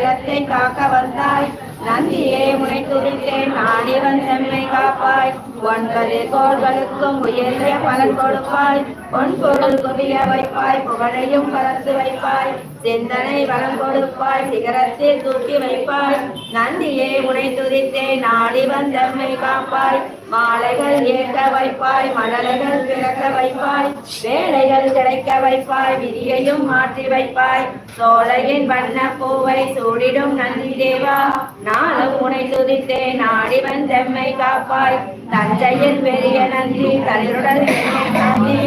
இடத்தை காக்க வந்தாய். நந்தியே முனை துதித்தேன். ஆணிவன் செம்மை காப்பாய். ஒன்பது கோள்களுக்கும் உயரிய பலன் கொடுப்பாய். பொன் பொருள் குவிய வைப்பாய். புகழையும் கலந்து வைப்பாய். சிந்தனை வளம் கொடுப்பாய் சிகரத்தில் தூக்கி வைப்பாய். நந்தியே உனை துதித்தே நாடி வந்தம்மை காப்பாய். மாலைகள் ஏற்க வைப்பாய் மலர்கள் பிறக்க வைப்பாய். வேலைகள் கிடைக்க வைப்பாய் விதியையும் மாற்றி வைப்பாய். சோலையின் வண்ண பூவை சூடிடும் நந்தி தேவா. நாளும் உனை துதித்தே நாடி வந்தம்மை காப்பாய். தஞ்சையில் பெரிய நந்தி தளிருடல் நந்தி.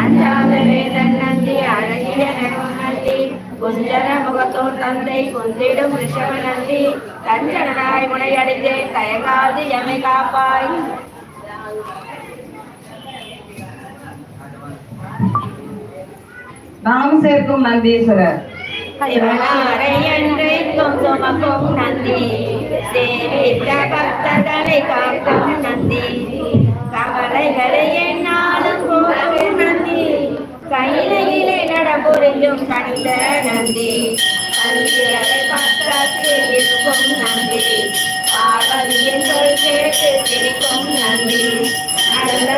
அஞ்சாத வேதன் நந்தி அழகிய நந்தி குஞ்சர முகத்தோர் தந்தை குந்திடும் ரிஷப நந்தி கஞ்சனாய் முனையடைந்தேன் தயங்காது எமை காப்பாய். நாம் சேர்க்கும் நந்தீஸ்வரர். என்றைக்கும் நந்தி. சேவித்த பக்தர்களை காக்கும் நந்தி. கவலைகளை என்னாலும் போகும் நந்தி. கையிலே நடபுரிஞ்சும் கண்ட நந்தி. கல்வியலை பக்கத்தில் இருக்கும் நந்தி. பார்வதியின் சொல் கேட்டு சிரிக்கும் நந்தி. நல்ல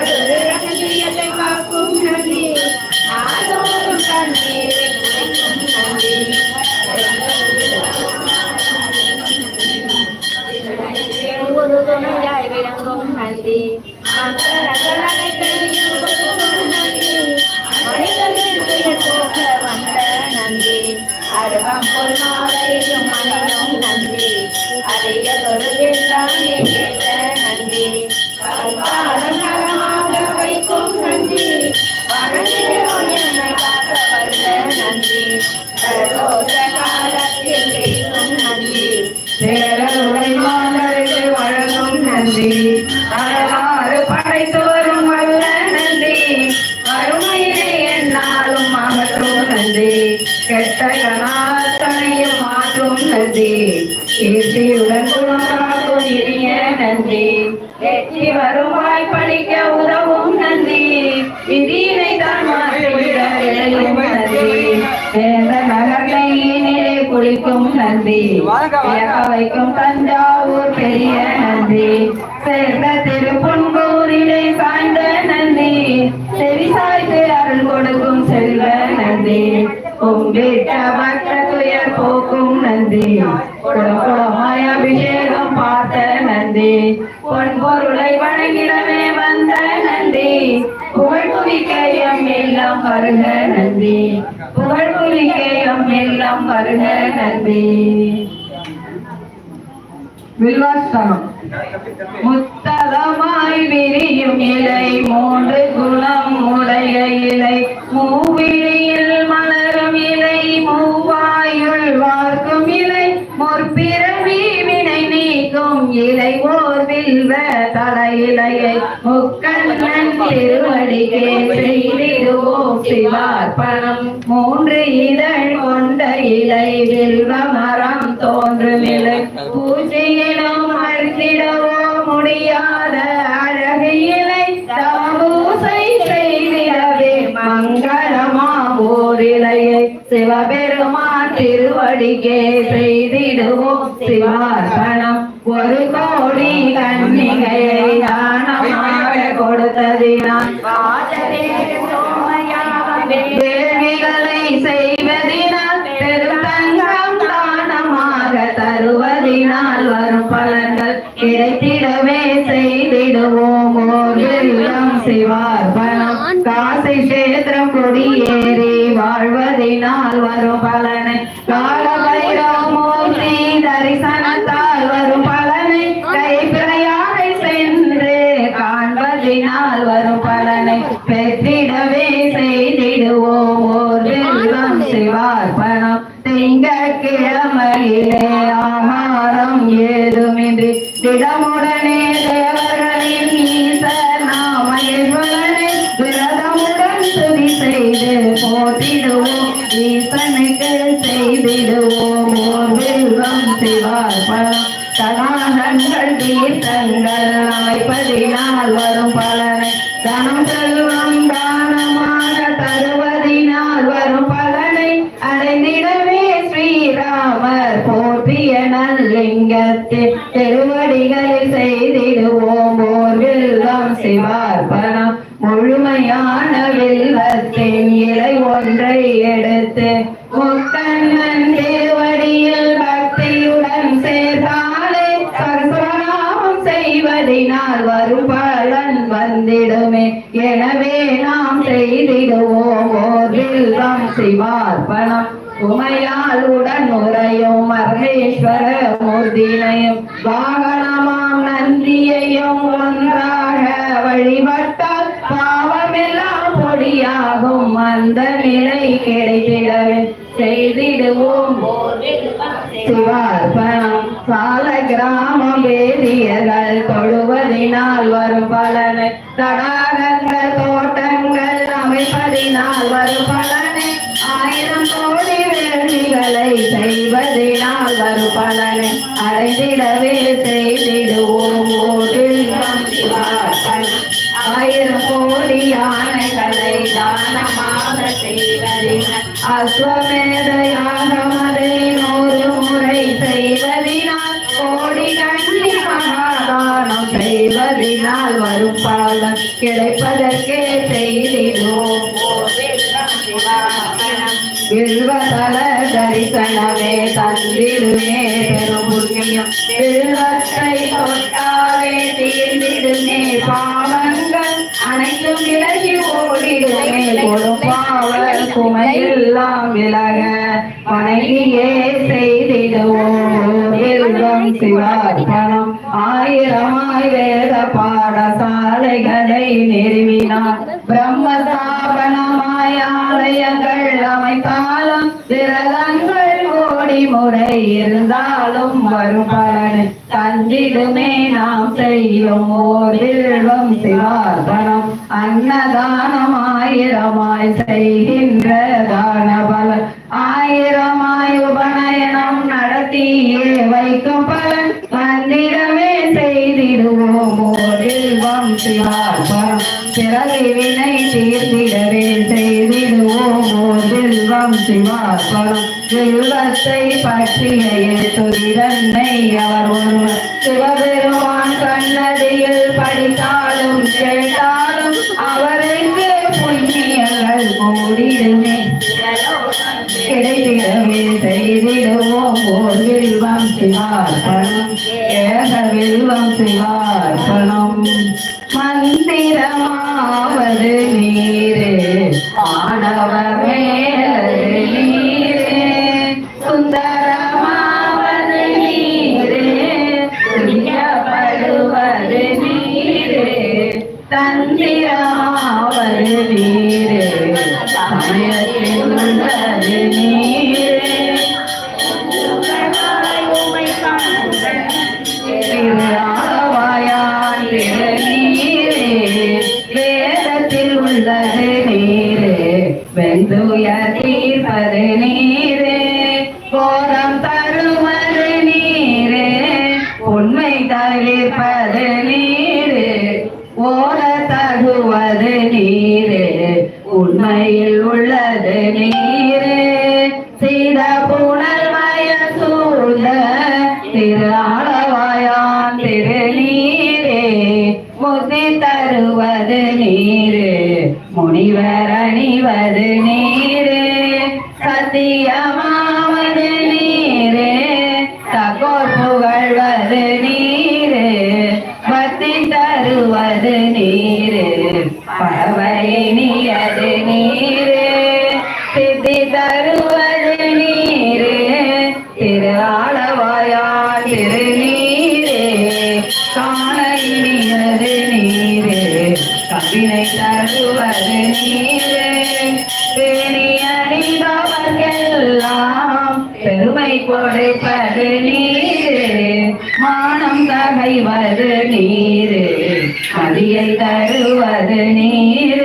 குளிக்கும் நந்தி வைக்கும் தஞ்சாவூர் பெரிய நந்தி சேர்ந்த திருப்பொன்பூரிலே சாய்ந்த நந்தி செவி சாய்த்து அருள் கொடுக்கும் செல்வ நந்தி துயர் போக்கும் நந்தி குடம் குடமாய் அபிஷேகம் பார்த்த நந்தி பொன் பொருளை வணங்கிடவே வந்த நந்தி புகழ் குவிக்கையம் எல்லாம் வருக நன்றி. புகழ் குவிக்கையம் எல்லாம் வருக நன்றி. வில்வாஸ்தலம் முத்தகமாய் விரியும் இலை மூன்று குணம் உடைய இலை. மூவிழியில் மலரும் இலை மூவாயுள் வார்க்கும் இலை முற்பிறவி வினை நீக்கும் இலை ஓர் வில்வ தல முக்கண்ணன் திருவடிகே செய்திடுவோம் சிவார்ப்பணம் மூன்று இதழ் கொண்ட இலை வில்வ மரம் தோன்றும் இலை பூஜையிலும் அழுத்திடவோ முடியாத அழகிலை இலை செய்திடவே மங்களமா ஓரிலையை சிவபெருமான் திருவடிக்கே செய்திடுவோம் சிவார்ப்பணம் ஒரு கோடி கன்னிகையை தானமாக கொடுத்ததினால் வேள்விகளை செய்வதினால் பெருந்தங்கம் தானமாக தருவதினால் வரும் பலன்கள் கிடைத்திடவே செய்திடுவோம். ஓர் வெள்ளம் சிவார்ப்பணம் காசி கஷேத்திரம் கொடியேறி வாழ்வதினால் வரும் பலனை கால திடமுடனே தேவர்களின் ஈசர் விரதமுடன் துதி செய்து போற்றிடுவோம். ஈசனுக்கு செய்திடுவோம். ஓர் வெல்வம் சிவார்ப்பணம் தடாகங்கள் தீர்த்தங்கள் அமைப்பதினால் வரும் பலனை. தனம் செல்வம் தானமாக தருவதினால் வரும் பலனை அடைந்திடவே ஸ்ரீராமர் போ போற்றிய நல்லிங்கத்தில் திருவடிகளில் செய்திடுவோம். ஓர் வில்லம் சிவார்ப்பணம் முழுமையான வில்லத்தின் இலை ஒன்றை எடுத்து முக்கண்ணன் திருவடியில் பக்தியுடன் சேர்ந்தாலே சர்வநாமம் செய்வதினால் வரும் பலன் வந்திடுமே. எனவே நாம் செய்திடுவோம். ஓர் வில்லம் சிவார்ப்பணம் உமையால் முறையும் மகேஸ்வர மூர்த்தினையும் வாகனமாம் நந்தியையும் ஒன்றாக வழிபட்டால் பாவமெல்லாம் பொடியாகும். அந்த நிலை கிடைத்திடவே செய்திடுவோம். சிவார்ப்பணம் சால கிராம வேதியர்கள் தொழுவதினால் வரும் பலனை. தடாகங்கள் தோட்டங்கள் அமைப்பதினால் வரும் செய்வதினால் நூறு முறை செய்வதினால் கோடி கண்ணி மகாதானம் செய்வதினால் வரும் கிடைப்பதற்கே செய்திடுவோம். வில்வதல தரிசனமே தந்திடுமே பெரும் புண்ணியம் வில்வத்தை தொட்டாலே தீர்ந்திடுமே பாவங்கள். அனைத்தும் விலகி ஓடிடுமே. கொடுப்பாவல் குமையெல்லாம் விலக வணங்கியே செய்திடுவோம். வில்வம் சிவார்ப்பணம் ஆயிரமாய் வேத பாடசாலைகளை நிறுவினார். பிரம்ம ஸ்தாபனமாய் ஆலயங்கள் அமைத்தாலும் விரதங்கள் கோடி முறை இருந்தாலும் வரும் பலன் தந்திடுமே நாம் செய்யும் ஓர் வில்வம் சிவார்ப்பணம் அன்னதானம் ஆயிரமாய் செய்கின்ற தான பல ஆயிரம் உபநயனம் நடத்தியே வைக்கும் பலன் மந்திரமே செய்திடுவோம். ஓர் வில்வம் சிவார்ப்பணம் பிறகு வினை தீர்த்திடவே செய்திடுவோம். ஓர் வில்வம் செல்வத்தை வில்வத்தை பற்றிய துரிதன்னை அவர் ஒருவர். சிவபெருமான் கண்ணதியில் படித்தாலும் கேட்டாலும் கிடைத்திடவே செய்திடுவோம் ஓர் வில்வம் சிவார்ப்பணம் ஏக வில்வம் சிவார்ப்பணம் மந்திரமாவது நீ உள்ளது நீரே. சீத புனல் மய சூழ திரு ஆளவாயான் திருநீரே. முத்தி தருவது நீரே முனிவர் அணிவது நீரே. சத்தியமாவது நீரே தகோர் புகழ்வது நீரே. பக்தி தருவது நீரே. பறவை நீர் கொடுப்பது நீரு மானம் தகைவது நீரு மதியை தருவது நீரு.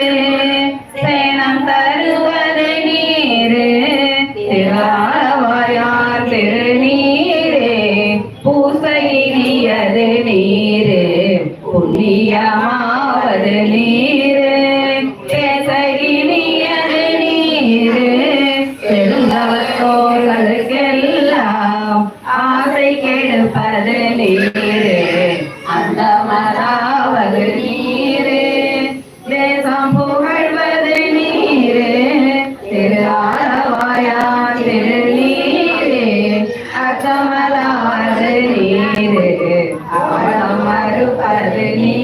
மறுப்பது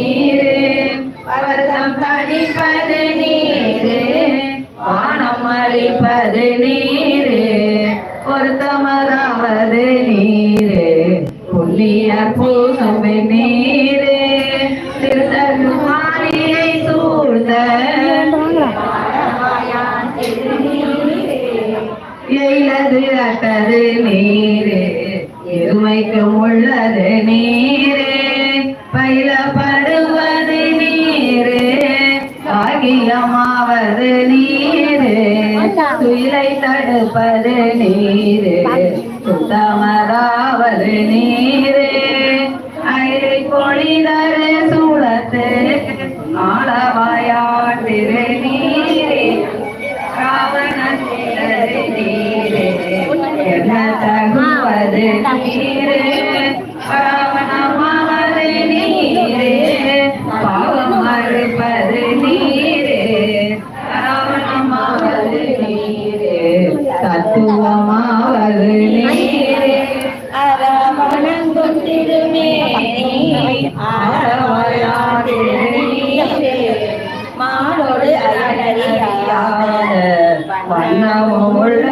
வண்ணமும் உள்ளது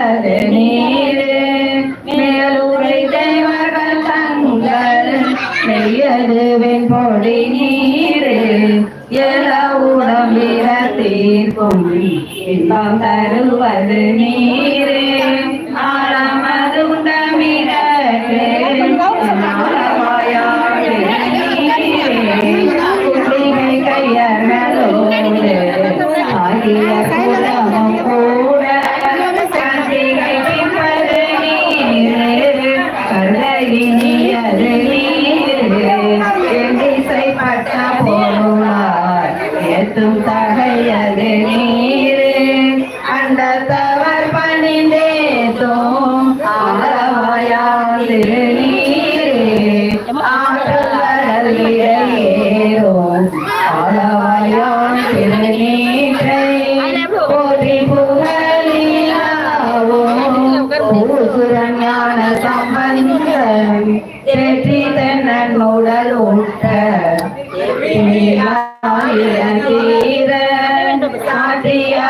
உட்ட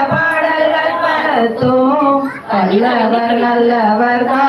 பாடல்கள் பத்தும் நல்லவர் நல்லவர் தான்